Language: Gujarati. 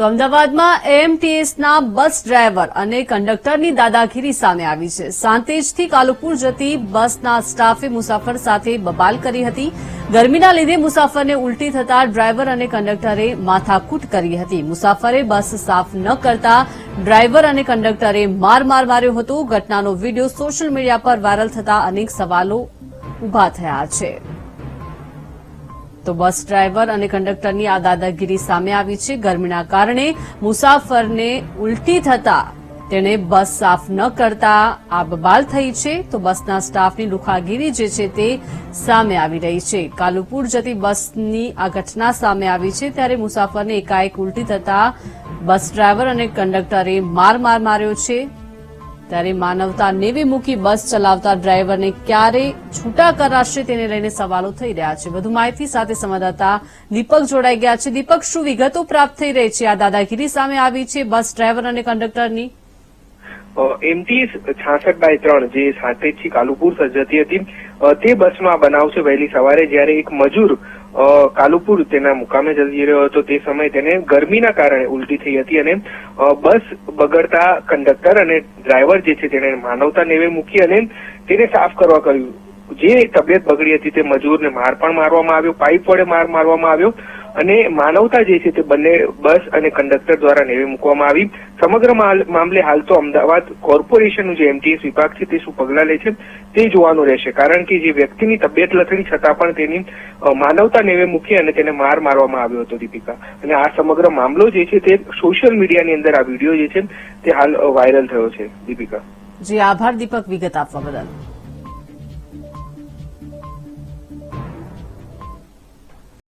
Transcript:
તો અમદાવાદમાં એએમટીએસના બસ ડ્રાઈવર અને કંડક્ટરની દાદાગીરી સામે આવી છે. સાંતેજથી કાલુપુર જતી બસના સ્ટાફે મુસાફર સાથે બબાલ કરી હતી. ગરમીના લીધે મુસાફરને ઉલટી થતા ડ્રાઈવર અને કંડક્ટરે માથાકૂટ કરી હતી. મુસાફરે બસ સાફ ન કરતા ડ્રાઈવર અને કંડક્ટરે માર માર માર્યો હતો. ઘટનાનો વીડિયો સોશિયલ મીડિયા પર વાયરલ થતા અનેક સવાલો ઊભા થયા છે. તો બસ ડ્રાઈવર અને કંડક્ટરની આ દાદાગીરી સામે આવી છે. ગરમીના કારણે મુસાફરને ઉલટી થતા તેણે બસ સાફ ન કરતા આ બબાલ થઈ છે. તો બસના સ્ટાફની લુખાગીરી જે છે તે સામે આવી રહી છે. કાલુપુર જતી બસની આ ઘટના સામે આવી છે ત્યારે મુસાફરને એકાએક ઉલટી થતા બસ ડ્રાઈવર અને કંડક્ટરે માર માર માર્યો છે. ત્યારે માનવતા નેવે મૂકી બસ ચલાવતા ડ્રાઈવરને ક્યારે છૂટા કરાશે તેને લઈને સવાલો થઈ રહ્યા છે. વધુ માહિતી સાથે સંવાદદાતા દીપક જોડાઈ ગયા છે. દીપક, શું વિગતો પ્રાપ્ત થઈ રહી છે? આ દાદાગીરી સામે આવી છે બસ ડ્રાઈવર અને કંડક્ટરની? એમટી છાસઠ બાય ત્રણ જે સાતેથી કાલુપુર જતી હતી તે બસનો આ બનાવ છે. વહેલી સવારે જ્યારે એક મજૂર કાલુપુર તેના મુકામે જઈ રહ્યો હતો તે સમયે તેને ગરમીના કારણે ઉલટી થઈ હતી અને બસ બગડતા કંડક્ટર અને ડ્રાઈવર જે છે તેને માનવતા નેવે મૂકી અને તેને સાફ કરવા કહ્યું જે તબિયત બગડી હતી તે મજૂરને માર પણ મારવામાં આવ્યો, પાઇપ વડે માર મારવામાં આવ્યો. અને માનવતા જે છે તે બંને બસ અને કંડક્ટર દ્વારા નેવે મૂકવામાં આવી. સમગ્ર મામલે હાલ તો અમદાવાદ કોર્પોરેશનનું જે એમટીએસ વિભાગ છે તે શું પગલાં લે છે તે જોવાનું રહેશે. કારણ કે જે વ્યક્તિની તબિયત લથડી છતાં પણ તેની માનવતા નેવે મૂકી અને તેને માર મારવામાં આવ્યો હતો દીપિકા. અને આ સમગ્ર મામલો જે છે તે સોશિયલ મીડિયાની અંદર આ વીડિયો જે છે તે હાલ વાયરલ થયો છે. દીપિકા. જી, આભાર દીપક વિગત આપવા બદલ.